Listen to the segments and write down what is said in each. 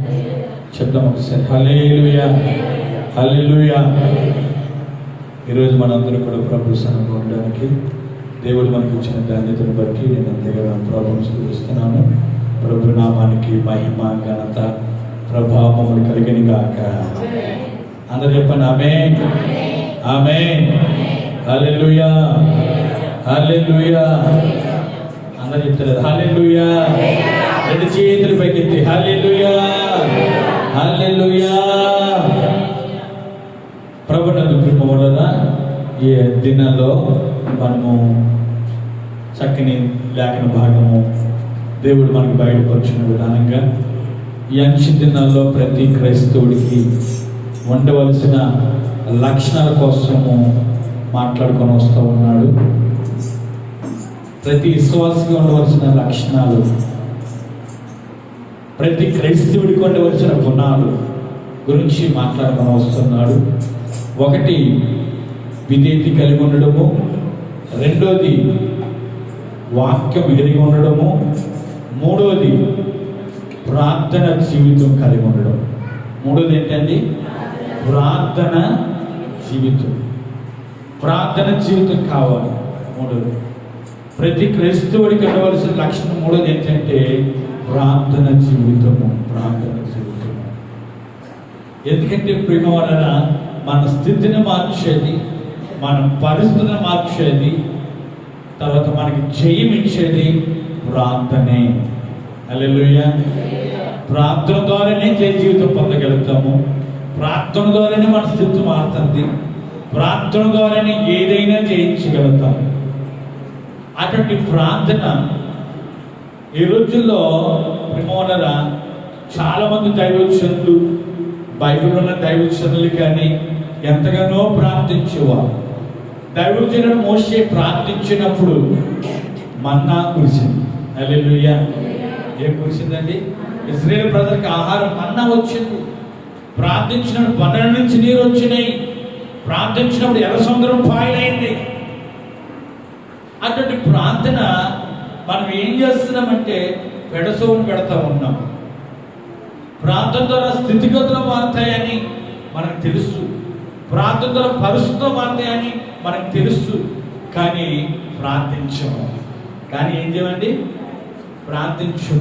చెప్దాం ఒకసారి. హల్లెలూయా. హల్లెలూయా. ఈరోజు మనందరం కూడా ప్రభు సన్నిధిలో ఉండడానికి దేవుడు మనకి ఇచ్చిన ధాన్యతను బట్టి నేను ఎంతగానో ప్రాబ్లమ్స్ చూపిస్తున్నాను ప్రభు నామానికి మహిమ ఘనత ప్రభావములు కలిగిన గాక. అందరు చెప్పండి ఆమె ఆమె హల్లెలూయా. హల్లెలూయా. అందరు చెప్తారు హల్లెలూయా. రెండు చేతులు పైకెత్తి. హల్లెలూయా! హల్లెలూయా! ప్రభు కృప వలన ఈ దినాల్లో మనము చక్కని లేఖన భాగము దేవుడు మనకు బయటపరిచిన విధానంగా ఈ అంశ దినాల్లో ప్రతి క్రైస్తవుడికి ఉండవలసిన లక్షణాల కోసము మాట్లాడుకొని వస్తూ ఉన్నాడు. ప్రతి విశ్వాసగా ఉండవలసిన లక్షణాలు ప్రతి క్రైస్తవుడి కొండవలసిన గుణాలు గురించి మాట్లాడమని వస్తున్నాడు ఒకటి విధేయత కలిగి ఉండడము. రెండోది వాక్యం ఎరిగి ఉండడము. మూడోది ప్రార్థన జీవితం కలిగి ఉండడం. మూడోది ఏంటండి? ప్రార్థన జీవితం. ప్రార్థన జీవితం కావాలి. మూడోది. ప్రతి క్రైస్తవుడికి ఉండవలసిన లక్షణం మూడోది ఏంటంటే ప్రార్థన జీవితము ప్రార్థన జీవితము. ఎందుకంటే ప్రేమ వలన మన స్థితిని మార్చేది మన పరిస్థితిని మార్చేది తర్వాత మనకి జయం ఇచ్చేది ప్రార్థనే. అల్లెలుయ్య ప్రార్థన ద్వారానే జయ జీవితం పొందగలుగుతాము. ప్రార్థన ద్వారానే మన స్థితి మారుతుంది. ప్రార్థన ద్వారానే ఏదైనా జయించగలుగుతాము. అటువంటి ప్రార్థన ఈ రోజుల్లో ప్రేమవలన చాలా మంది దైవచనులు బైబిల్ ఉన్న దైవచనులు కానీ ఎంతగానో ప్రార్థించేవారు. దైవజనుడు మోసే ప్రార్థించినప్పుడు మన్నా కురిసింది. అల్లెలుయ్య ఏం కురిసిందండి? ఇజ్రాయేల్ ప్రజలకు ఆహారం మన్నా వచ్చింది. ప్రార్థించినప్పుడు పన్నెండు నుంచి నీరు వచ్చినాయి. ప్రార్థించినప్పుడు ఎర్ర సముద్రం పాయలైంది. అటువంటి ప్రార్థన మనం ఏం చేస్తున్నామంటే పెడసోని పెడతా ఉన్నాం. ప్రార్థన ద్వారా స్థితిగతులు మారుతాయని మనకు తెలుసు. ప్రార్థన ద్వారా పరిస్థితులు మారుతాయని మనకు తెలుసు. కానీ ప్రార్థించము కానీ ఏం చేయమండి? ప్రార్థించు.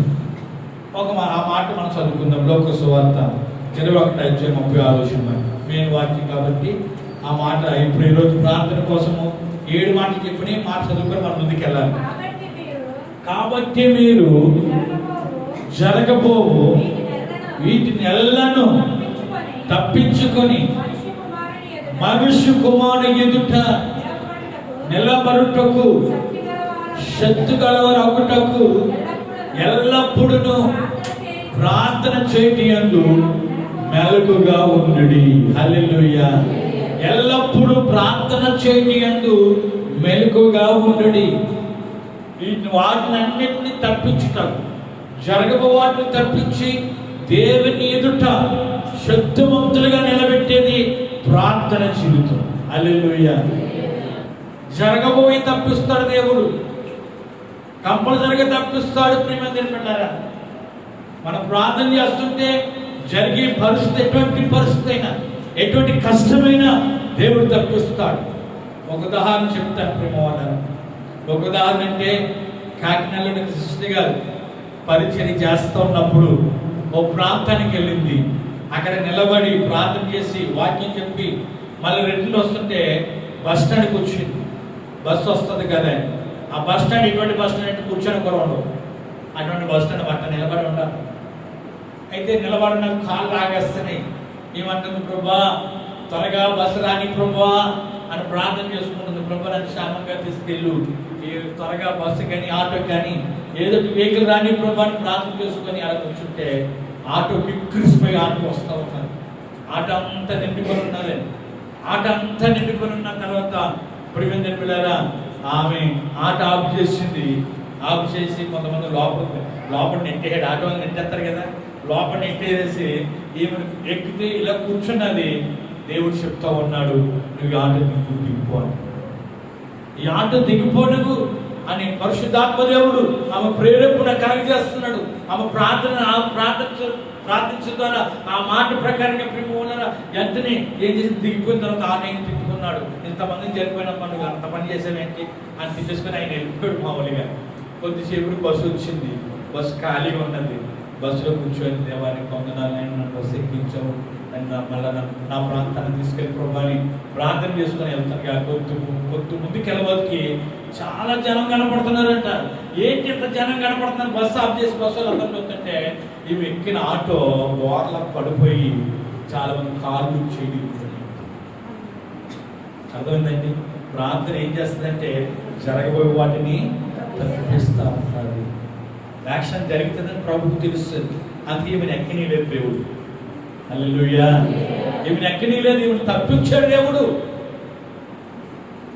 ఒక మా- ఆ మాట మనం చదువుకుందాం. లోక సువార్త ఇరవై ఒకటి అధ్యాయం ముప్పై ఆలోచన మెయిన్ వాక్యం కాబట్టి ఆ మాట ఇప్పుడు ఈరోజు ప్రార్థన కోసము ఏడు మాటలు చెప్పిన మాట చదువుకొని మనం ముందుకు వెళ్ళాలి కాబట్టి మీరు మీరు జరగబోవు. వీటిని ఎల్లను తప్పించుకొని మనుషు మనిషి ఎదుట మనుష్య కుమారుని ఎదుట నిలబడుటకు నిలబడుటకు శక్తి ఎల్లప్పుడూ ప్రార్థన చేయటి అందు మెలకుగా ఉండడి. హల్లెలూయా. ఎల్లప్పుడూ ప్రార్థన చేయటి అందు మెలకుగా ఉండడి. వీటిని వాటిని అన్నింటినీ తప్పించుటకు జరగబో వాటిని తప్పించి దేవుని ఎదుట శక్తివంతులుగా నిలబెట్టేది ప్రార్థన జీవితం. హల్లెలూయా. జరగబోయి తప్పిస్తాడు దేవుడు. కంపల్సరిగా తప్పిస్తాడు ప్రేమ తింటున్నారా మనం ప్రార్థన చేస్తుంటే జరిగే పరిస్థితి ఎటువంటి పరిస్థితి అయినా ఎటువంటి కష్టమైనా దేవుడు తప్పిస్తాడు. ఒక ఉదాహరణ చెప్తాను ప్రేమ ఒక ఉదాహరణ అంటే కాకినాడలో సృష్టి గారు పరిచయం చేస్తూ ఉన్నప్పుడు ఓ ప్రాంతానికి వెళ్ళింది. అక్కడ నిలబడి ప్రార్థన చేసి వాక్యం చెప్పి మళ్ళీ రిటర్న్ వస్తుంటే బస్ స్టాండ్కి వచ్చింది బస్సు వస్తుంది కదా. ఆ బస్ స్టాండ్ ఇటువంటి బస్ స్టాండ్ అంటే కూర్చొని కొరవడం అటువంటి బస్ స్టాండ్ పట్ట నిలబడి ఉండాలి. అయితే నిలబడిన కాళ్ళు లాగేస్తున్నాయి ఏమంటుంది ప్రభా? త్వరగా బస్సు రాని ప్రభా అని ప్రార్థన చేసుకుంటుంది. ప్రభా నన్ను క్షేమంగా తీసుకెళ్ళు. త్వరగా బస్సు కానీ ఆటో కానీ ఏదో వెహికల్ రాని ప్రభా ప్రార్థన చేసుకొని అలా కూర్చుంటే ఆటో విక్రిసిపోయి ఆటో వస్తూ ఉన్నారు ఆటో అంతా నిండుకొని ఉండాలి. ఆటో అంతా నిండుకొని ఉన్న తర్వాత ప్రివెంజన్ పిల్లరా ఆమె ఆట ఆఫ్ చేసింది. ఆఫ్ చేసి కొంతమంది లోపల లోపల నెట్టేయాడు ఆటో వాళ్ళు నెట్టేస్తారు కదా లోపల నెట్టేసి ఈమె ఎక్కితే ఇలా కూర్చున్నది. దేవుడు చెప్తా ఉన్నాడు నువ్వు ఆటో దిగు దిగిపోవాలి ఈ ఆట దిగిపోనుగు అని పరిశుద్ధాత్మదేవుడు ఆమె ప్రేరేపణ చేస్తున్నాడు ఆమె ప్రార్థన ఆమె ప్రార్థన ప్రార్థించడం ద్వారా ఆ మాట ప్రకారంగా ప్రేమ వెంటనే ఏం చేసి దిగిపోయిన తర్వాత ఆయన తిట్టుకున్నాడు? ఇంతమంది చనిపోయిన పండుగ అంత పని చేసామేంటి అని తిట్టేసుకొని ఆయన వెళ్ళిపోయాడు మామూలుగా. కొద్దిసేపు బస్సు వచ్చింది. బస్సు ఖాళీగా ఉన్నది. బస్సులో కూర్చొని దేవానికి పొందనాలు నన్ను బస్సు ఎక్కించాము అని మళ్ళీ నా ప్రాంతాన్ని తీసుకెళ్ళి ప్రభాని ప్రార్థన చేసుకొని వెళ్తాను ఇక కొద్ది కొద్ది ముందుకు వెళ్ళబోతుకి చాలా జనం కనపడుతున్నారంట. ఏంటి ఇంత జనం కనపడుతున్నారు? బస్సు ఆఫ్ చేసి బస్సులో అందరూ వస్తుంటే ఇవి ఎక్కిన ఆటో బోర్ల పడిపోయి చాలా మంది కాళ్ళు చేయి అర్థమైందండి? ప్రార్థన ఏం చేస్తుందంటే జరగబోయే వాటిని తప్పిస్తా ఉంటుంది యాక్షన్ జరుగుతుందని ప్రభుకు తెలుస్తుంది. అందుకే ఈమెను ఎక్కని లేదు దేవుడు. అల్లెలుయ్యా ఈమెను ఎక్కడీ లేదు ఈమెను తప్పించాడు దేవుడు.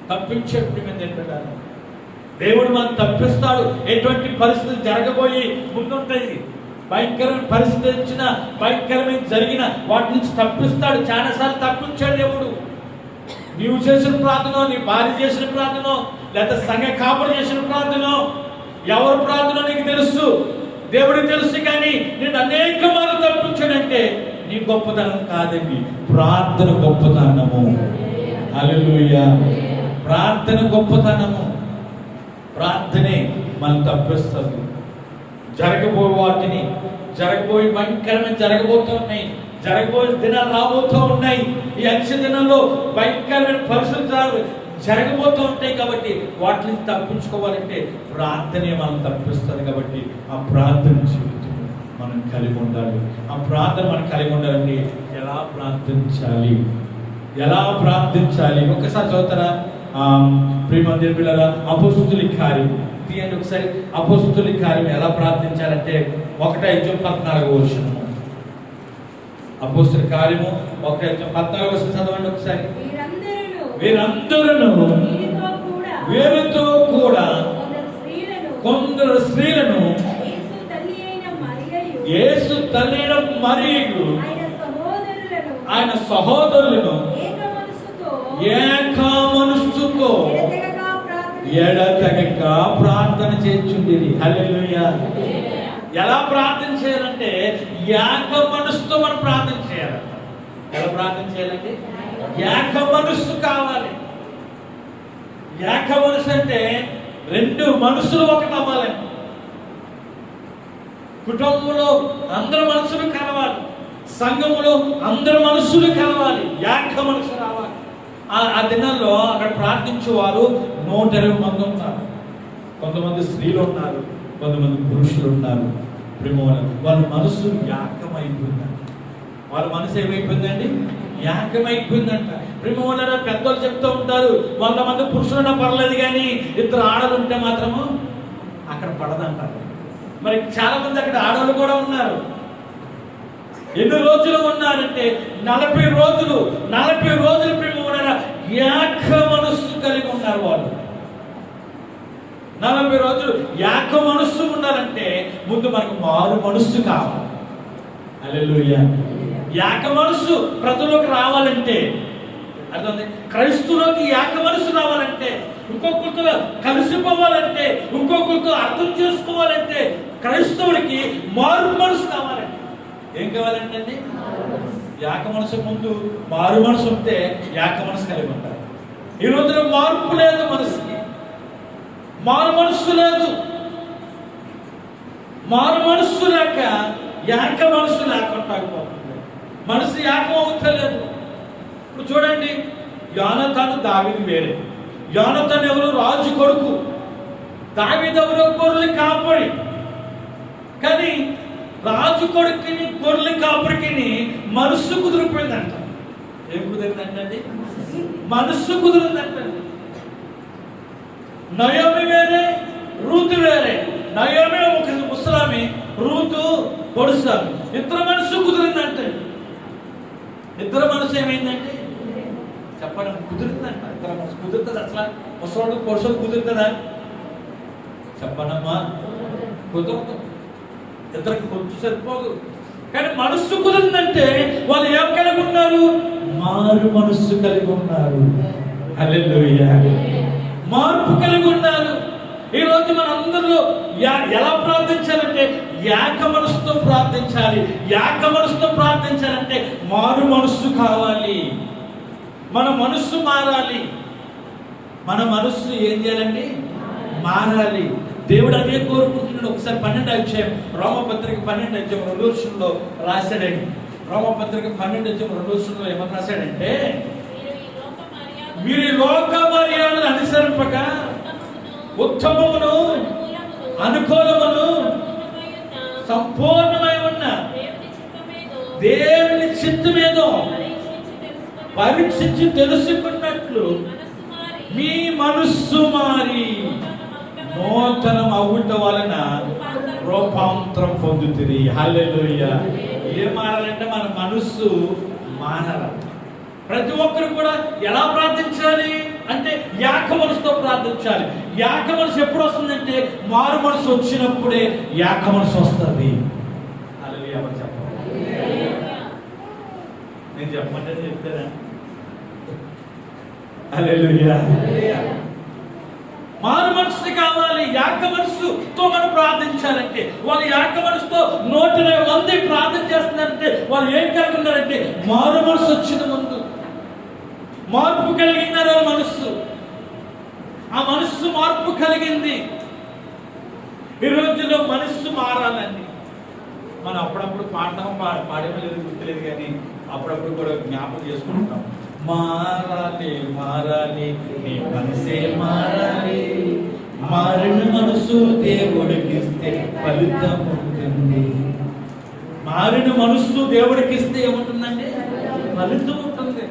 తప్పించాడు ఈమెను చెప్పాడు దేవుడు మనం తప్పిస్తాడు. ఎటువంటి పరిస్థితి జరగబోయి ముందుంటాయి. భయంకరమైన పరిస్థితి వచ్చిన భయంకరమైన జరిగిన వాటి నుంచి తప్పిస్తాడు. చాలాసార్లు తప్పించాడు దేవుడు. నీవు చేసిన ప్రార్థన నీ భార్య చేసిన ప్రార్థన లేదా సంఘ కాపురు చేసిన ప్రార్థన ఎవరు ప్రార్థన నీకు తెలుసు. దేవుడికి తెలుసు కానీ నేను అనేక మార్లు తప్పించాడంటే నీ గొప్పతనం కాదండి. ప్రార్థన గొప్పతనము. హల్లెలూయా. ప్రార్థన గొప్పతనము. ప్రార్థనే మనం తప్పిస్తుంది. జరగబోయే వాటిని జరగబోయే భయంకరమైన జరగబోతూ ఉన్నాయి. జరగబోయే దినాలు రాబోతూ ఉన్నాయి. ఈ అంచె దినంలో భయంకరమైన పరిస్థితులు జరగబోతూ ఉంటాయి కాబట్టి వాటిని తప్పించుకోవాలంటే ప్రార్థనే మనం తప్పిస్తుంది కాబట్టి ఆ ప్రార్థన జీవితం మనం కలిగి ఉండాలి. ఆ ప్రార్థన మనం కలిగి ఉండాలంటే ఎలా ప్రార్థించాలి? ఎలా ప్రార్థించాలి? ఒక్కసారి చదువుతారా? ప్రియమందిర పిల్లల అపోస్తులి కార్యం. తీయండి ఒకసారి. అపోస్తులి కార్యం ఎలా ప్రార్థించాలంటే ఒకటే ఐదు పద్నాలుగు వర్షము. అపోస్తుల కార్యము ఒకటే ఐదు పద్నాలుగు వర్షం చదవండి ఒకసారి. వీరందరూ వీరితో కూడా కొందరు స్త్రీలను కొందరు స్త్రీలను యేసు తల్లి అయిన మరియయు యేసు తల్లిన మరియు ఆయన సహోదరులను ఏక మనస్సుతో మనస్సుతో ఎడతెగక ప్రార్థన చేస్తుండేది హల్లెలూయా. ఎలా ప్రార్థన చేయాలంటే ఏక మనసుతో మనం ప్రార్థన చేయాలంట ఎలా ప్రార్థన చేయాలంటే ఏక మనస్సు కావాలి. ఏక మనసు అంటే రెండు మనసులు ఒకటి అవ్వాలండి. కుటుంబంలో అందరి మనసులు కలవాలి. సంఘములో అందరి మనసులు కలవాలి. ఏక మనసు రావాలి. ఆ- ఆ దినాల్లో అక్కడ ప్రార్థించేవారు నూట ఇరవై మంది ఉన్నారు కొంతమంది స్త్రీలు ఉన్నారు కొంతమంది పురుషులు ఉన్నారు. ప్రేమ వాళ్ళ మనసు యాకమైపోయిందంట వాళ్ళ మనసు ఏమైపోయిందండి? యాకమైపోయిందంట ప్రేమ పెద్దలు చెప్తూ ఉంటారు వంద మంది పురుషులున్నా పర్లేదు కానీ ఇద్దరు ఆడలు ఉంటే మాత్రము అక్కడ పడదంటారు. మరి చాలా మంది అక్కడ ఆడవాళ్ళు కూడా ఉన్నారు. ఎన్ని రోజులు ఉన్నారంటే నలభై రోజులు నలభై రోజులు ప్రేమ ఉన్నారా? మనస్సు కలిగి ఉన్నారు వాళ్ళు. నలభై రోజులు యాక మనస్సు ఉండాలంటే ముందు మనకు మారు మనస్సు కావాలి. అల్లెలుయ్య యాక మనస్సు ప్రజలోకి రావాలంటే అర్థం క్రైస్తులోకి యాక మనసు రావాలంటే ఇంకొకరితో కలిసిపోవాలంటే ఇంకొకరితో అర్థం చేసుకోవాలంటే క్రైస్తవుడికి మారు మనసు కావాలండి ఏం కావాలంటే అండి? మనసు ముందు మారు మనసు ఉంటే యాక మనసు కలిగి ఉంటారు. ఈ రోజున మార్పు లేదు మనసుకి. మారు మనస్సు లేదు. మారు మనస్సు లేక యాక మనసు లేకుండా మనసు ఏకం అవుతలేదు. ఇప్పుడు చూడండి యోనతాను దావిది వేరే. యోనతాను ఎవరు? రాజు కొడుకు. దావిది ఎవరో గొర్రెలు కాపాడి కానీ రాజు కొడుకుని గొర్రెల కాపురికిని మనస్సు కుదిరిపోయిందంట. ఏం కుదిరిందంటే మనస్సు కుదిరిందంటండి నయోమి వేరే రూతు వేరే. నయోమి ఒక ముసలామి రూతు పొడుస్తామి ఇద్దరు మనసు కుదిరిందంటే. ఇద్దరు మనసు ఏమైందంటే? చెప్పండి కుదిరిందంట. ఇద్దరు మనసు కుదురుతుంది? అసలు ముసలాడు పొడుసు కుదురుతుందా? చెప్పనమ్మా కుదరదు. ఇద్దరికి కొంచెం సరిపోదు. కానీ మనస్సు కుదిరిందంటే వాళ్ళు ఏం కలిగి ఉన్నారు మారు మనస్సు కలిగి ఉన్నారు. మార్పు కలిగి ఉన్నారు. ఈరోజు మన అందరిలో ఎలా ప్రార్థించాలంటే యాక మనసుతో ప్రార్థించాలి. ఏక మనసుతో ప్రార్థించాలంటే మారు మనస్సు కావాలి. మన మనస్సు మారాలి. మన మనస్సు ఏం చేయాలండి మారాలి. దేవుడు అదే కోరుకుంటున్నాడు. ఒకసారి పన్నెండు అధ్యాయం రోమపత్రిక పన్నెండు అధ్యాయం రెండు వర్షంలో రాశాడండి. రోమపత్రిక పన్నెండు అధ్యాయం రెండు వర్షంలో ఏమని రాశాడంటే మీరు లోక మర్యాదను అనుసరింపక ఉత్తమమును, అనుకూలమును, సంపూర్ణమై ఉన్న దేవుని చిత్తమేదో పరీక్షించి తెలుసుకున్నట్లు మీ మనస్సు మారి. నూతనం అవ్వటం వలన రూపాంతరం పొందుతుంది హల్లెలూయ. ఏం మారాలంటే మన మనస్సు మారాలి. ప్రతి ఒక్కరు కూడా ఎలా ప్రార్థించాలి? అంటే యాక మనసుతో ప్రార్థించాలి. యాక మనసు ఎప్పుడు వస్తుందంటే మారు మనసు వచ్చినప్పుడే యాక మనసు వస్తుంది. హల్లెలూయా మరి చెప్పాలి నేను చెప్పమంటే చెప్తారా హల్లెలూయా. మారు మనసు కావాలి యాక మనసుతో మనం ప్రార్థించాలంటే వాళ్ళు యాక మనసుతో నూట ఇరవై మంది ప్రార్థన చేస్తున్నారంటే వాళ్ళు ఏం కలిగి ఉన్నారంటే మారు మనసు వచ్చిన ముందు. మార్పు కలిగినారు వాళ్ళ మనస్సు. ఆ మనస్సు మార్పు కలిగింది. ఈ రోజుల్లో మనస్సు మారాలండి. మనం అప్పుడప్పుడు పాడటం పాడేమో లేదు గుర్తులేదు కానీ అప్పుడప్పుడు కూడా జ్ఞాపకం చేసుకుంటాం. మారాలి మారాలి. నీ మనసే మారాలి. మారిన మనసు దేవుడికిస్తే ఫలితం ఉంటుంది. మారిన మనస్సు దేవుడికిస్తే ఏముంటుందండి? ఫలితం ఉంటుంది.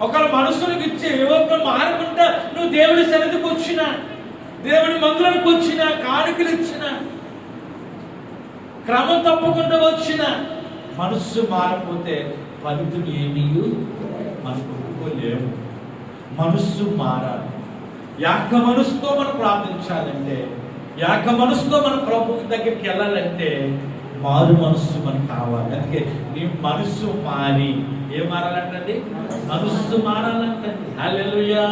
ఒకళ్ళ మనసులకు ఇచ్చే ఒకరు మారకుండా నువ్వు దేవుడి సన్నిధికి వచ్చిన దేవుడి మందులకు వచ్చిన కానుకలు ఇచ్చిన క్రమం తప్పకుండా వచ్చిన మనస్సు మారిపోతే ఫలితం ఏమీ మనకు లేవు మనస్సు మారాలి యాక మనసుతో మనం ప్రార్థించాలంటే యాక మనసుతో మనం ప్రభు దగ్గరికి వెళ్ళాలంటే మారు మనస్సు మనకు కావాలి అందుకే నీ మనస్సు మారి ఏం మారాలంటండి మనస్సు మారాలంటండి హల్లెలూయా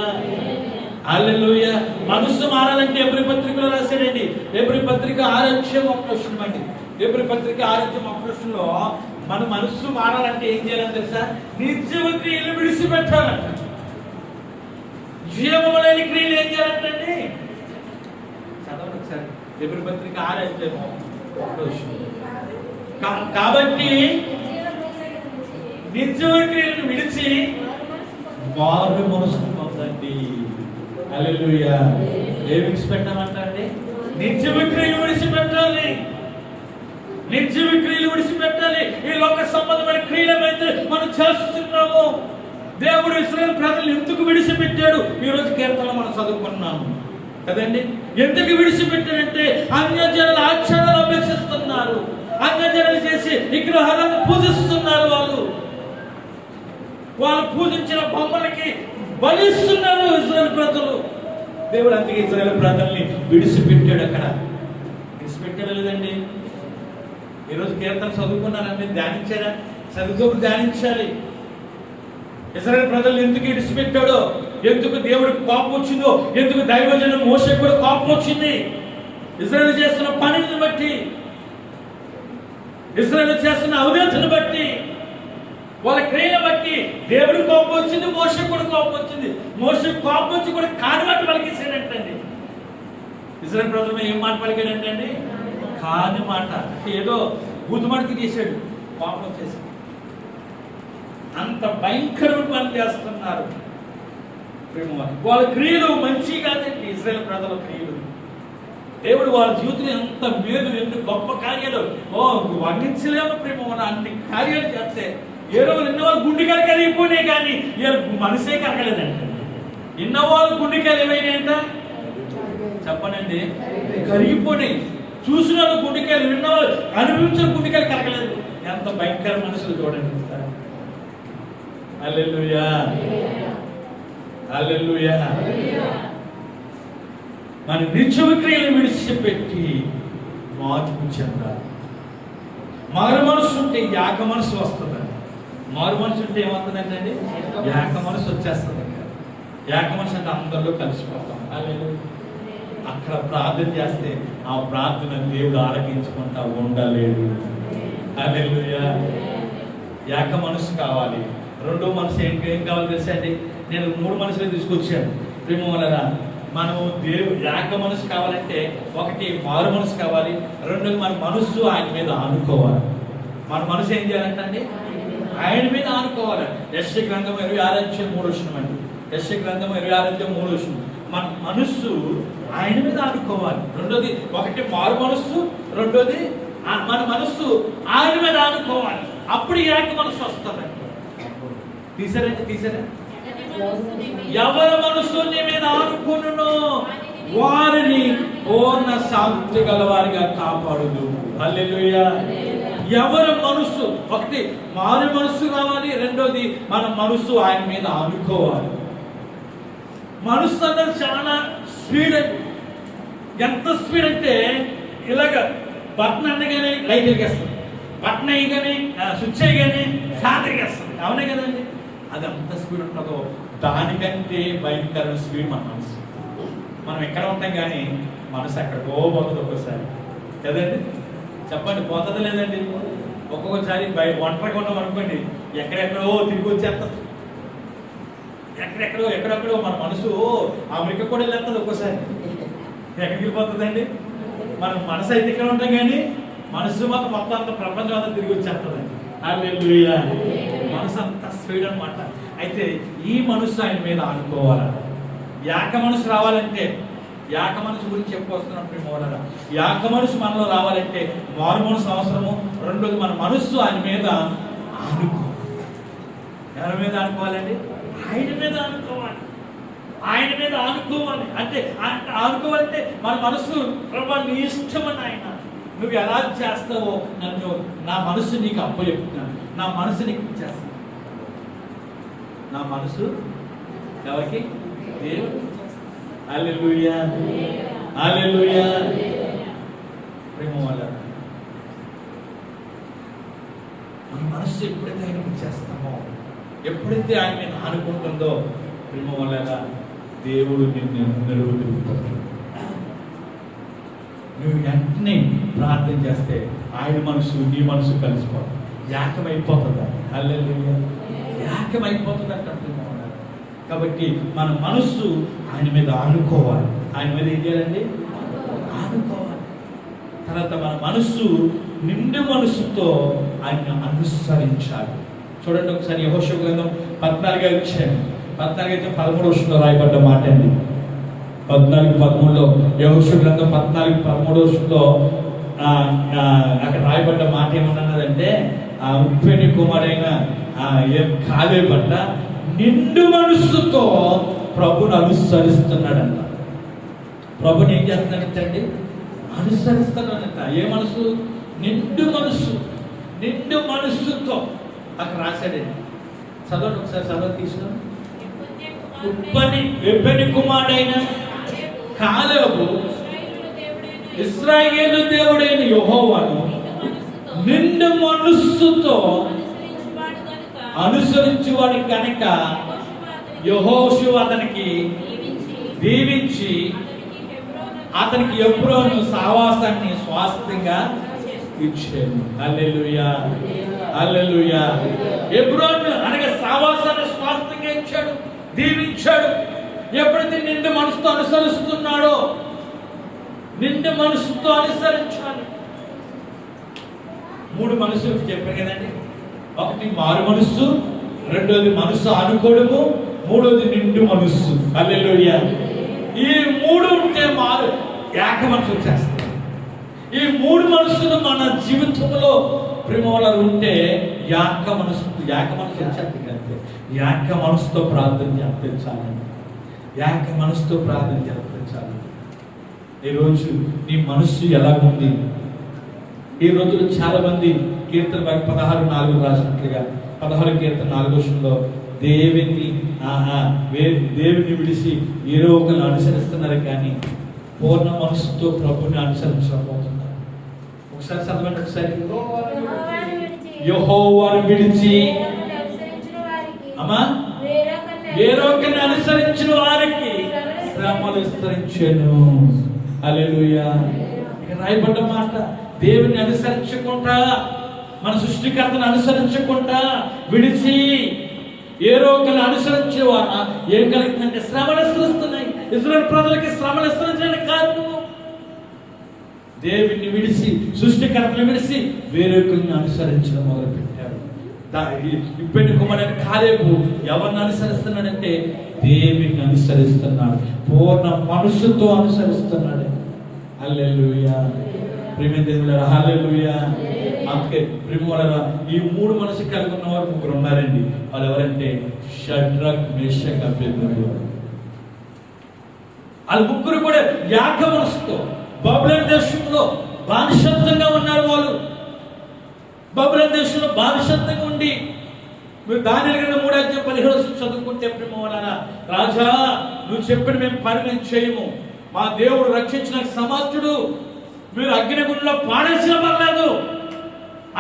హల్లెలూయా మనస్సు మారాలంటే ఎబ్రి పత్రికలో రాశాడండి ఎబ్రి పత్రిక ఆరోగ్యం ఒక ప్రశ్న అండి ఎబ్రి పత్రిక ఆరోగ్యం ఒక ప్రశ్నలో మన మనస్సు మారాలంటే ఏం చేయాలని తెలుసా? నిర్జీవ క్రియలు విడిచిపెట్టాలంట. జీవము లేని క్రియలు ఏం చేయాలంటండి? చదవండి ఒకసారి. ఎప్పుడు పత్రిక ఆరేమో కాబట్టి నిర్జీవ క్రియలను విడిచి మారు మనసును పొందండి. హల్లెలూయా. ఏమి విడిచిపెట్టామంటే నిత్య క్రియలు విడిచిపెట్టాలి. నిత్య క్రియలు విడిచిపెట్టాలి. ఈ లోక సంబంధమైన క్రియలమైతే మనం చేస్తున్నాము దేవుడు ఇస్రాయల్ ప్రజలు ఎందుకు విడిచిపెట్టాడు? ఈ రోజు కీర్తన మనం చదువుకున్నాము. కదండి? ఎందుకు విడిచిపెట్టాడంటే అన్యజనుల ఆచారాలు అభ్యసిస్తున్నారు. అన్యజనులు చేసి విగ్రహాలను పూజిస్తున్నారు వాళ్ళు. వాళ్ళు పూజించిన బొమ్మలకి బలిస్తున్నారు ఇస్రాయల్ ప్రజలు. దేవుడు అందుకే ఇస్రాయల్ ప్రజల్ని విడిచిపెట్టాడు అక్కడ. విడిచిపెట్టాడు లేదండి? ఈరోజు కీర్తన చదువుకున్నారని ధ్యానించారా? చదువుకోప్పుడు ధ్యానించాలి. ఇజ్రాయల్ ప్రజలు ఎందుకు ఇడిచిపెట్టాడో ఎందుకు దేవుడికి కోపం వచ్చిందో? ఎందుకు దైవజనం మోసకు కూడా కోపం వచ్చింది? ఇజ్రాయల్ చేస్తున్న పనిని బట్టి ఇజ్రాయల్ చేస్తున్న అవినీతిని బట్టి వాళ్ళ క్రియను బట్టి దేవుడి కోపం వచ్చింది మోసకు కూడా కోపం వచ్చింది. మోసకు కోపం వచ్చి కూడా కాని బట్టి పలికేసాడంటండి ఇజ్రాయల్ ప్రజలు ఏం మాట పలికాడంటండి కాని మాట. ఏదో బుద్ధుమడికి తీసాడు కోపం వచ్చేసి అంత భయంకరమైన పని చేస్తున్నారు. ప్రేమ వాళ్ళ క్రియలు మంచి కాదండి ఇస్రాయల్ ప్రజల క్రియలు. దేవుడు వాళ్ళ జీవితంలో ఎంత మేలు ఎన్ని గొప్ప కార్యాలు. ఓ వర్ణించలేము ప్రేమ మన అన్ని కార్యాలు చేస్తే ఏ రోజు ఎన్నో వాళ్ళు గుండెకాయలు కరిగిపోయినాయి కానీ వీళ్ళ మనసే కరగలేదంట. ఎన్నో వాళ్ళు గుండెకాయలు ఏమైనాయంట? చెప్పనండి. కరిగిపోయినాయి. చూసిన వాళ్ళు గుండెకాయలు విన్న వాళ్ళు అనుభవించిన గుండెకాయలు కరగలేదు ఎంత భయంకర మనసులు చూడండి అల్లెలుయా అల్లెలుయా మన నిత్య విక్రియలు విడిచిపెట్టి మార్పు చెందాలి. మారు మనసు ఉంటే యాక మనసు వస్తుంది. మారు మనసు ఉంటే ఏమవుతుందంటే యాక మనసు వచ్చేస్తుంది. యాక మనసు అంటే అందరిలో కలిసిపోతాం. హల్లెలూయా. అక్కడ ప్రార్థన చేస్తే ఆ ప్రార్థన దేవుడు ఆలకించుకుంటా ఉండలేడు అదే ఏక మనసు కావాలి. రెండో మనసు ఏం ఏం కావాలి తెలుసా అండి? నేను మూడు మనసులు తీసుకొచ్చాను. ప్రేమ వలన మనము దేవు ఏక మనసు కావాలంటే ఒకటి మారు మనసు కావాలి రెండు మన మనస్సు ఆయన మీద ఆనుకోవాలి. మన మనసు ఏం చేయాలంటే ఆయన మీద ఆనుకోవాలి. యశ గ్రంథం ఇరవై ఆరాధ్యం మూడు వచ్చిన అండి. యశ గ్రంథం ఇరవై ఆరాధ్యం మూడు వచ్చినాం మన మనస్సు ఆయన మీద ఆనుకోవాలి రెండోది ఒకటి మారు మనస్సు రెండోది మన మనస్సు. ఆయన మీద ఆనుకోవాలి అప్పుడు ఏక మనస్సు వస్తుంది. తీసారండి తీసారా. ఎవరి మనస్సు నీ మీద ఆనుకును వారిని పూర్ణ శాంతి గలవారిగా కాపాడుదు హల్లెలూయా. ఎవరి మనసు ఒకటి మారు మనసు కావాలి. రెండోది మన మనసు ఆయన మీద ఆనుకోవాలి మనసు అన్నది చాలా స్పీడ్ ఎంత స్పీడ్ అంటే ఇలాగ బటన్ అనగానే లైట్ ఎగేస్తుంది బటన్ కానీ స్విచ్ వేయగానే ఫ్యాన్ ఎగేస్తుంది అవునే కదండి? అది ఎంత స్పీడ్ ఉంటుందో. దానికంటే భయంకరమైన స్పీడ్ మన మనసు. మనం ఎక్కడ ఉంటాం కానీ మనసు ఎక్కడికో పోతుంది ఒక్కోసారి. కదండి? చెప్పండి పోతుంది లేదండి? ఒక్కొక్కసారి బయ ఒంటరిగా ఉన్నాం అనుకోండి ఎక్కడెక్కడో తిరిగి వచ్చేస్తాం. ఎక్కడెక్కడో ఎక్కడెక్కడో మన మనసు అమెరికా కూడా వెళ్ళేస్తుంది ఒక్కోసారి. ఎక్కడికి వెళ్ళిపోతుందండి మన మనసు అయితే ఇక్కడ ఉంటాం కానీ మనసు మాత్రం మొత్తం అంత ప్రపంచం అంతా తిరిగి వచ్చేస్తుందండి. మనసు అంత స్పీడ్ అనమాట అయితే ఈ మనసు ఆయన మీద ఆడుకోవాలి యాక మనసు రావాలంటే యాక మనసు గురించి చెప్పుకొస్తున్నప్పుడు మోడల యాక మనసు మనలో రావాలంటే మారు మనసు అవసరము. రెండోది మన మనస్సు ఆయన మీద అనుకో ఎవరి మీద అనుకోవాలండి ఆయన మీద అనుకో ఆయన మీద ఆనుకోవాలి. అంటే ఆ- ఆనుకోవాలంటే మన మనసు ప్రభా నీ ఇష్టమని ఆయన. నువ్వు ఎలా చేస్తావో నన్ను నా మనసు నీకు అప్పచెప్తున్నాను నా మనసు నీకు ఇచ్చేస్తాను నా మనసు ఎవరికి? దేవుడు. హల్లెలూయా. హల్లెలూయా. ప్రేమ వల్ల మన మనస్సు ఎప్పుడైతే ఆయనకి ఇచ్చేస్తామో ఎప్పుడైతే ఆయన మీద ఆనుకుంటుందో ప్రేమ వల్ల దేవుడు నిన్ను నిలువుతాడు నువ్వు వెంటనే ప్రార్థన చేస్తే ఆయన మనసు నీ మనసు కలిసిపోతుంది ఏకమైపోతుందా? హల్లెలూయా. ఏకమైపోతుంది అంటారు కాబట్టి మన మనస్సు ఆయన మీద ఆనుకోవాలి. ఆయన మీద ఏం చేయాలండి? ఆనుకోవాలి. తర్వాత మన మనస్సు నిండు మనసుతో ఆయన అనుసరించాలి. చూడండి ఒకసారి యహోష గ్రంథం పద్నాలుగు ఇచ్చాను పద్నాలుగు అయితే పదమూడు వర్షంలో రాయబడ్డ మాట అండి. పద్నాలుగు పదమూడులో యహోష గ్రంథం పద్నాలుగు పదమూడు వర్షంలో అక్కడ రాయబడ్డ మాట ఏమన్నదంటే ఆ ఉప్పెని కుమారైన ఆ, ఏం పడ్డ నిండు మనస్సుతో ప్రభుని అనుసరిస్తున్నాడంట. ప్రభుని ఏం చేస్తున్నాడంటండి అనుసరిస్తున్నాడంట. ఏ మనసు నిండు మనసు నిండు మనస్సుతో. అక్కడ రాశాడండి. చదవండి ఒకసారి చదవ తీసుకున్నాను ఉప్పని వెబ్బని కుమారుడైన కాలేబు ఇస్రాయేలు దేవుడైన యహోవాను నిండు మనస్సుతో అనుసరించేవాడు కనుక యహోషు అతనికి దీవించి అతనికి ఎప్పుడోను సావాసాన్ని స్వాస్థ్యంగా ఇచ్చాను అల్లెలుయా అల్లెలుయా ఎబ్రోన్ అనగా సావాసాన్ని దీవించాడు. ఎప్పుడైతే నిండు మనసుతో అనుసరిస్తున్నాడో నిండు మనసుతో అనుసరించాలి. మూడు మనసులకు చెప్పాను కదండి. ఒకటి మారు మనస్సు రెండోది మనసు అనుకోవడము మూడోది నిండు మనస్సు. హల్లెలూయా. ఈ మూడు ఉంటే మారు. ఏక మనసు వచ్చేస్తుంది. ఈ మూడు మనసులు మన జీవితంలో ప్రేమ ఉంటే యాక మనసు యాక మనసు వచ్చేస్తుంది అంతే యాక మనసుతో ప్రార్థన చేర్పించాలి యాక మనసుతో ప్రార్థన చేర్పించాలి ఈరోజు నీ మనస్సు ఎలాగుంది? ఈ రోజుల్లో చాలా మంది కీర్తన పదహారు నాలుగు రాసినట్లుగా పదహారు కీర్తన నాలుగు వర్షంలో దేవుని ఆహా, వే- దేవుని విడిచి ఏదో ఒకరిని అనుసరిస్తున్నారు కానీ పూర్ణ మనసుతో ప్రభుని అనుసరించకపోతున్నారు ఒకసారి చదవండి ఒకసారి. యెహోవాను విడిచి. అమ్మా? వేరొకరిని అనుసరించిన వారికి శ్రమలు విస్తరించాను. అలెలుయా రాయబడ్డ మాట దేవుని అనుసరించకుండా మన సృష్టికర్తను అనుసరించకుండా విడిచి ఏ రోగులను అనుసరించేవారా? ఏం కలుగుతుందంటే శ్రమలు వస్తున్నాయి ఇజ్రాయల్ ప్రజలకి శ్రమలు వస్తున్నాయని కారణము దేవుని విడిచి సృష్టికర్తను విడిచి వేరొకరిని అనుసరించడం మొదలు పెట్టారు ఇప్పటి కుమారుడు ఎవరిని అనుసరిస్తున్నాడంటే? దేవుని అనుసరిస్తున్నాడు. పూర్ణ మనసుతో అనుసరిస్తున్నాడు. అల్లెలుయా ప్రేమ దేవుల హల్లెలూయా. అందుకే ప్రేమ ఈ మూడు మనసు కలిగి ఉన్న వారు ముగ్గురు ఉన్నారండి. వాళ్ళు ఎవరంటే? షడ్రక్ మేషక్ అభ్యర్థులు వాళ్ళ ముగ్గురు కూడా యాక మనసుతో బబులన్ దేశంలో బానిసత్వంగా ఉన్నారు వాళ్ళు. బబులన్ దేశంలో బానిసత్వంగా ఉండి మీరు దాని కన్నా మూడు అధ్యాయం పదిహేడు చదువుకుంటే ప్రేమ రాజా నువ్వు చెప్పిన మేము పని మేము చేయము. మా దేవుడు రక్షించిన సమర్థుడు మీరు అగ్నిగుండంలో పాడేసిన పర్లేదు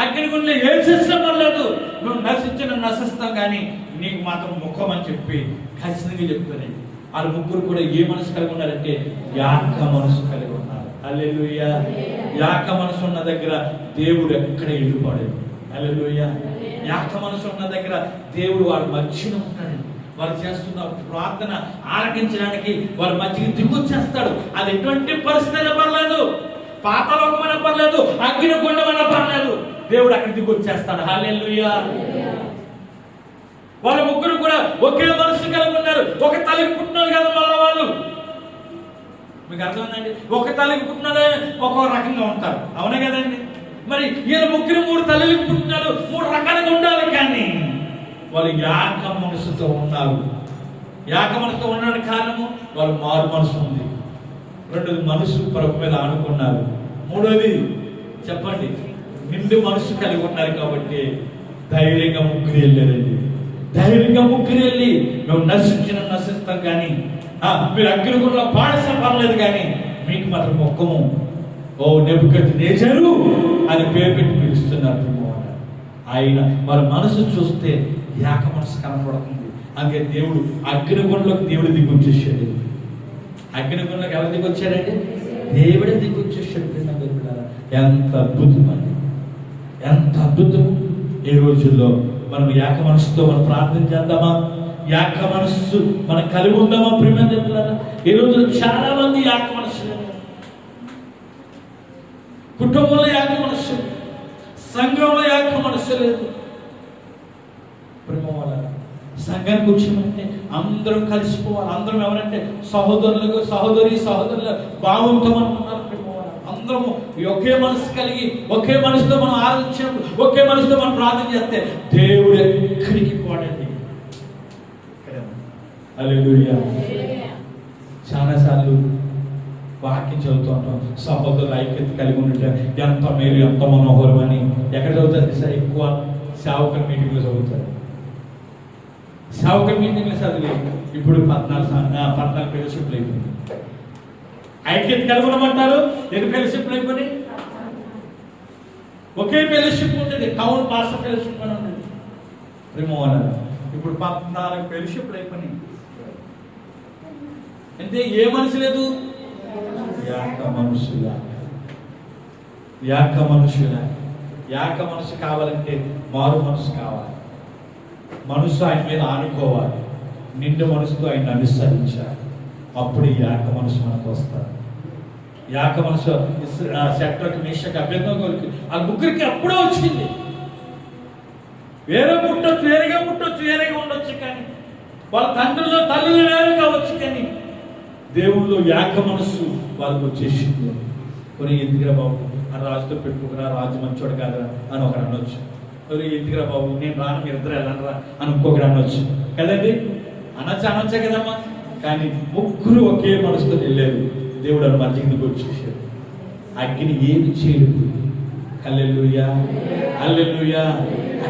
అగ్నిగుండంలో ఏం చేసిన పర్లేదు నువ్వు నశించిన నశిస్తాం కానీ నీకు మాత్రం ముఖం అని చెప్పి ఖచ్చితంగా చెప్తానండి వాళ్ళ ముగ్గురు కూడా ఏ మనసు కలిగి ఉన్నారంటే యాక మనసు కలిగి ఉన్నారు. అల్లెలుయ్యా యాక మనసు ఉన్న దగ్గర దేవుడు ఎక్కడ ఎదురుపడేది అల్లెలుయ్య యాక మనసు ఉన్న దగ్గర దేవుడు వారి మధ్యన ఉంటాడు. వారు చేస్తున్న ప్రార్థన ఆలకించడానికి వారి మధ్యకి దిగొచ్చేస్తాడు. అది ఎటువంటి పరిస్థితి పర్లేదు. పాతలోకమైన పర్లేదు. అగ్ని గుండమైన పర్లేదు. దేవుడు అక్కడ దిగొచ్చేస్తాడు. హాలెలుయ్యా వాళ్ళ ముగ్గురు కూడా ఒకే మనసు కలిగి ఉన్నారు. ఒక తల్లికి పుట్టినారు కదా మళ్ళీ వాళ్ళు మీకు అర్థమైందండి? ఒక తల్లికి పుట్టినదే ఒక రకంగా ఉంటారు. అవునే కదండి? మరి ఈయన ముగ్గురు మూడు తల్లికి పుట్టినాడు మూడు రకాలుగా ఉండాలి కానీ వాళ్ళు యాక మనసుతో ఉన్నారు. యాక మనసుతో ఉండడానికి కారణము వాళ్ళు మారు మనసు ఉంది. రెండోది మనసు ప్రభు మీద ఆనుకున్నారు. మూడోది చెప్పండి నిండు మనసు కలిగి ఉన్నారు కాబట్టి ధైర్యంగా ముగ్గురు వెళ్ళారండి. ధైర్యంగా ముగ్గురు వెళ్ళి మేము నశించిన నశిస్తాం కానీ మీరు అగ్నిగుండంలో పాడసిన పర్లేదు కానీ మీకు మాత్రం మొక్కము ఓ నెప్పుకట్టి నేచరు అని పేరు పెట్టి పిలుస్తున్నారు ఆయన వారి మనసు చూస్తే యాక మనసు కనపడుతుంది అందుకే దేవుడు అగ్నిగుండంలోకి దేవుడు దిగొచ్చేసాడు. అగ్నిగుండంలోకి ఎవరు దిగొచ్చాడండి దేవుడే దిగొచ్చేసాడు. ప్రియమైన ఎంత అద్భుతం అండి. ఎంత అద్భుతం. ఈ రోజుల్లో మనం యాక మనసుతో మనం ప్రార్థన చేద్దామా? యాక మనస్సు మనం కలిగి ఉందామా ప్రేమ చెప్తున్నారా ఈ రోజు చాలా మంది యాక మనస్సు లేదు. కుటుంబంలో యాక మనస్సు సంఘంలో యాక మనస్సు లేదు ప్రేమ వాళ్ళారా, సంఘానికి వచ్చామంటే అందరం కలిసిపోవాలి. అందరం ఎవరంటే సహోదరులకు సహోదరి సహోదరులు బాగుంటామనుకున్నారు ప్రేమ వాళ్ళారా. అందరము ఒకే మనసు కలిగి ఒకే మనసుతో మనం ఆలోచించినప్పుడు ఒకే మనసుతో మనం ప్రార్థన చేస్తే దేవుడు ఎక్కడికి పోడండి హల్లెలూయా చాలాసార్లు వాక్యం చదువుతూ ఉంటాం. సహోదరులు ఐక్యత కలిగి ఉంటే ఎంత మేలు ఎంత మనోహరం అని. ఎక్కడ చదువుతారు సార్ ఎక్కువ సేవకుల మీటింగ్లో చదువుతారు. సేవకుల మీటింగ్లో చదివి ఇప్పుడు పద్నాలుగు పద్నాలుగు ఫెలోషిప్లు అయిపోయింది ఐక్యత కలిగి ఉండమంటారు? ఎన్ని ఫెలోషిప్లు అయిపోయినాయి? ఒకే ఫెలోషిప్ ఉంటుంది. టౌన్ పాస్ ఫెలోషిప్ అని ఉంటుంది. రిమోవర్ ఇప్పుడు పద్నాలుగు ఫెలోషిప్లు అయిపోయినాయి. అంటే ఏ మనిషి లేదు? యాక మనుషుల. యాక మనుషుల. యాక మనసు కావాలంటే మారు మనసు కావాలి. మనసు ఆయన మీద ఆనుకోవాలి. నిండు మనసుతో ఆయన అనుసరించాలి. అప్పుడు యాక మనసు మనకు వస్తారు యాక మనసు సెక్టర్కి మిషకి అభ్యర్థం కొరికి ఆ ముగ్గురికి అప్పుడే వచ్చింది. వేరే పుట్టొచ్చు వేరేగా పుట్టొచ్చు వేరేగా ఉండొచ్చు కానీ వాళ్ళ తండ్రిలో తల్లులు వేరే కావచ్చు కానీ దేవుళ్ళు యాక మనస్సు వాళ్ళకు వచ్చేసింది. కొన్ని ఎందుకురా బాబు? ఆ రాజుతో పెట్టుకురా రాజు మంచోడు కాదురా అని ఒకరు అనొచ్చు. మరి ఎందుకురా బాబు? నేను రాను మీరు ఇద్దరు వెళ్ళనరా అని ఇంకొకరు అనొచ్చు. కదండి? అనొచ్చు అనొచ్చే కదమ్మా. కానీ ముగ్గురు ఒకే మనసుతో వెళ్ళారు. దేవుడు అని మధ్యకి వచ్చేసాడు అగ్ని ఏమి చేయలేదు. అల్లెలుయా అల్లెలుయా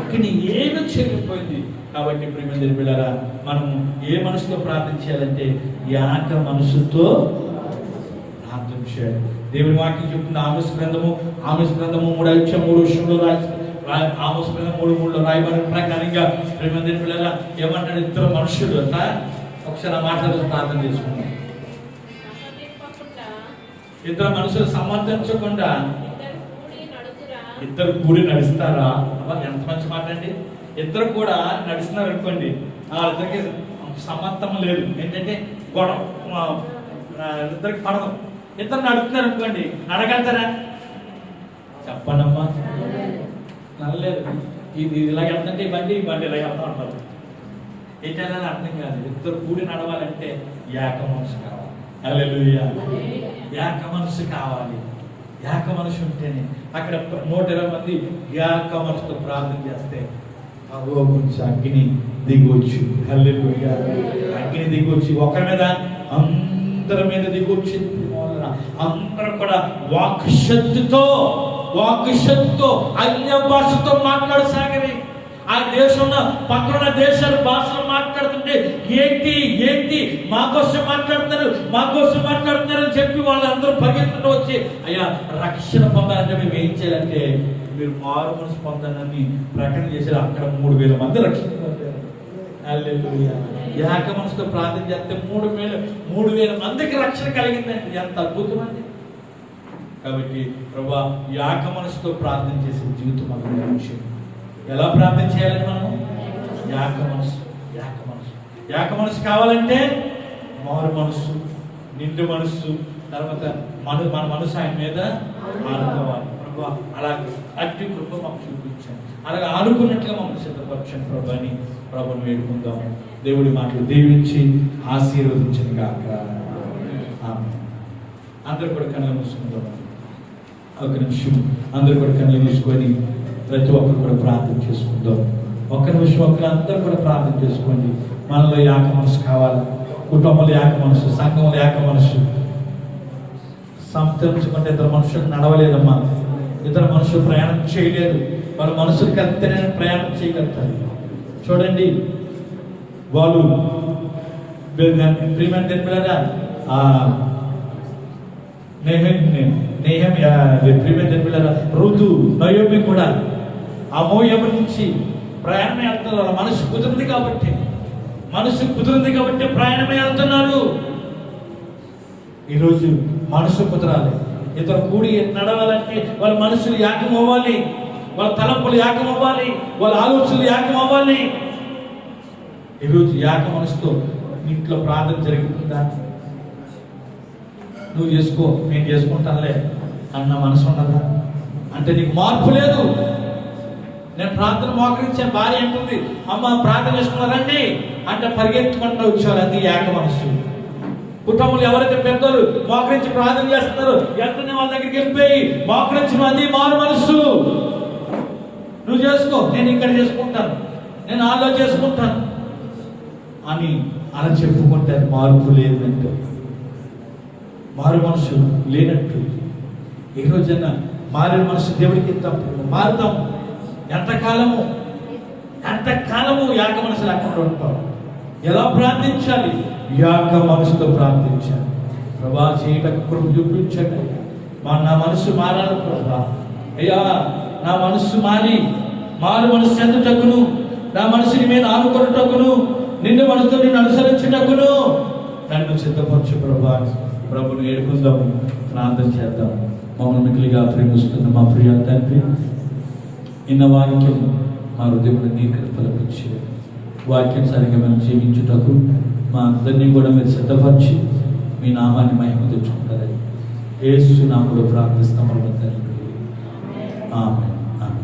అగ్ని ఏమి చేయకపోయింది? కాబట్టి ప్రేమ పిల్లరా మనం ఏ మనసుతో ప్రార్థన చేయాలంటే యాక మనసుతో ప్రార్థన చేయాలి. దేవుని వాక్యం చెప్తుంది ఆమస్ గ్రంథము ఆమస్ గ్రంథము మూడు అక్షం మూడు విషయంలో రాసి ఆమోస్ గ్రంథం మూడు మూడులో రాయబడిన ప్రకారంగా ప్రేమ పిల్లరా ఏమంటాడు ఇద్దరు మనుషులు అంట ఒకసారి ఆ మాటలతో ప్రార్థన చేసుకుందాం. ఇద్దరు మనుషులు సమర్థించకుండా ఇద్దరు కూడి నడుస్తారా? అబ్బా, ఎంత మంచి మాట అండి ఇద్దరు కూడా నడుస్తున్నారు అనుకోండి వాళ్ళిద్దరికి సమర్థం లేదు. ఏంటంటే గొడవ ఇద్దరికి పడదు. ఇద్దరు నడుస్తున్నారు అనుకోండి నడగలుగుతారా? చెప్పండమ్మా నడలేదు ఇది ఇలా వెళ్తుంటే ఈ బండి ఈ బండి ఇలా వెళ్తా ఉంటారు ఏంటనే అర్థం కాదు. ఇద్దరు కూడి నడవాలంటే ఏక మనసు కావాలి ఏక మనసు కావాలి. ఏక మనసు ఉంటేనే అక్కడ నూట ఇరవై మంది ఏక మనసుతో ప్రార్థన చేస్తే అగో కొంచెం అగ్ని దిగొచ్చు హల్లెలూయా. అగ్ని దిగొచ్చి ఒకరి మీద అందరి మీద దిగొచ్చి అందరూ కూడా వాక్ శక్తితో వాక్ శక్తితో అన్య భాషతో మాట్లాడసాగరి ఆ దేశంలో పక్కన దేశాలు భాషలు మాట్లాడుతుంటే ఏంటి ఏంటి మా కోసం మాట్లాడుతున్నారు మా కోసం మాట్లాడుతున్నారు అని చెప్పి వాళ్ళందరూ పరిగెత్తుకుంటూ వచ్చి అయ్యా రక్షణ పొందాలంటే మేము ఏం చేయాలంటే మీరు మారు మనసు పొందాలని ప్రకటన చేశారు. అక్కడ మూడు వేల మంది రక్షణ పొందారు. ఏక మనసుతో ప్రార్థన చేస్తే మూడు వేల మూడు వేల మందికి రక్షణ కలిగిందండి. ఎంత అద్భుతమండి కాబట్టి ప్రభా యాక మనసుతో ప్రార్థన చేసే జీవితం మాకు విషయం ఎలా ప్రార్థన చేయాలని మనము? యాక మనసు యాక మనసు. యాక మనసు కావాలంటే మారు మనసు నిండు మనసు తర్వాత మన మన మనసు ఆయన మీద ఆనుకోవాలి. ప్రభు అలాగే అట్టి కృప మాకు చూపించండి. అలాగే ఆనుకున్నట్లుగా మమ్మల్ని సిద్ధపరచండి ప్రభు అని ప్రభుని వేడుకుందాం దేవుడి మాటలు దీవించి ఆశీర్వదించను కాక అందరూ అందరు కూడా కళ్ళు మూసుకుందాం. ఒక నిమిషం. అందరూ కూడా కళ్ళు మూసుకొని ప్రతి ఒక్కరు కూడా ప్రార్థన చేసుకుందాం. ఒక్క నిమిషం ఒక్కరు అందరూ కూడా ప్రార్థన చేసుకోండి. మనలో యాక మనసు కావాలి. కుటుంబంలో యాక మనసు సంఘంలో యాక మనసు. సంతరించుకుంటే ఇద్దరు మనుషులు నడవలేదమ్మా. ఇద్దరు మనుషులు ప్రయాణం చేయలేదు. వాళ్ళ మనుషులకి అంతే ప్రయాణం చేయగలుగుతారు. చూడండి. వాళ్ళు నేహం పిల్లరా ఆ ఋతు నయోమి కూడా ఆ మోయము నుంచి ప్రయాణమే వెళ్తున్నారు. వాళ్ళ మనసు కుదిరింది కాబట్టి మనసు కుదిరింది కాబట్టి ప్రయాణమే వెళ్తున్నారు. ఈరోజు మనసు కుదరాలి. ఇద్దరు కూడి నడవాలంటే వాళ్ళ మనసులు యాగం అవ్వాలి. వాళ్ళ తలంపులు యాకం అవ్వాలి. వాళ్ళ ఆలోచనలు యాకం అవ్వాలి. ఈరోజు యాక మనసుతో ఇంట్లో ప్రార్థన జరుగుతుందా? నువ్వు చేసుకో నేను చేసుకుంటానులే అన్న మనసు ఉన్నదా? అంటే నీకు మార్పు లేదు. నేను ప్రార్థన మోకరించే భార్య అంటుంది అమ్మ ప్రార్థన చేసుకున్నారండి అంటే పరిగెత్తుకుంటూ వచ్చారు అది ఏక మనసు కుటుంబంలో ఎవరైతే పెద్దలు మోకరించి ప్రార్థన చేస్తున్నారో ఎంతనే వాళ్ళ దగ్గరికి వెళ్ళిపోయి మోకరించిన అది మారు మనసు నువ్వు చేసుకో నేను ఇక్కడ చేసుకుంటాను. నేను ఆలో చేసుకుంటాను. అని అలా చెప్పుకుంటే మార్పు లేదంటే. మారు మనసు లేనట్టు. ఏ రోజైనా మారిన మనసు దేవుడికి తప్పు మారుతాం ఎంతకాలము? ఎంతకాలము యాక మనసు లేకుండా ఉంటాం ఎలా ప్రార్థించాలి? యాక మనసుతో ప్రార్థించాలి. ప్రభా చేయటకు కృప చూపించండి. మా నా మనసు మారాలి ప్రభా. అయ్యా నా మనసు మారి మారు మనసు చెందుటకును నా మనసుని మీద ఆనుకొనుటకును? నిన్ను మనసుతో నిన్ను అనుసరించుటకును? నన్ను సిద్ధపరచు ప్రభా. ప్రభుని ఏడుకుందాం ప్రార్థన చేద్దాం మమ్మల్ని మిగిలిగా ప్రేమిస్తున్న మా ప్రియ తండ్రి నిన్న వాక్యం మా హృదయంలో నీ కృపలపించి వాక్యం సరిగ్గా మేము జీవించుటకు మా అందరినీ కూడా మీరు సిద్ధపరిచి మీ నామాన్ని మహిమ తెచ్చుకుంటారని ఏసు నామలో ప్రార్థిస్తాం మన తండ్రి. ఆమె ఆమె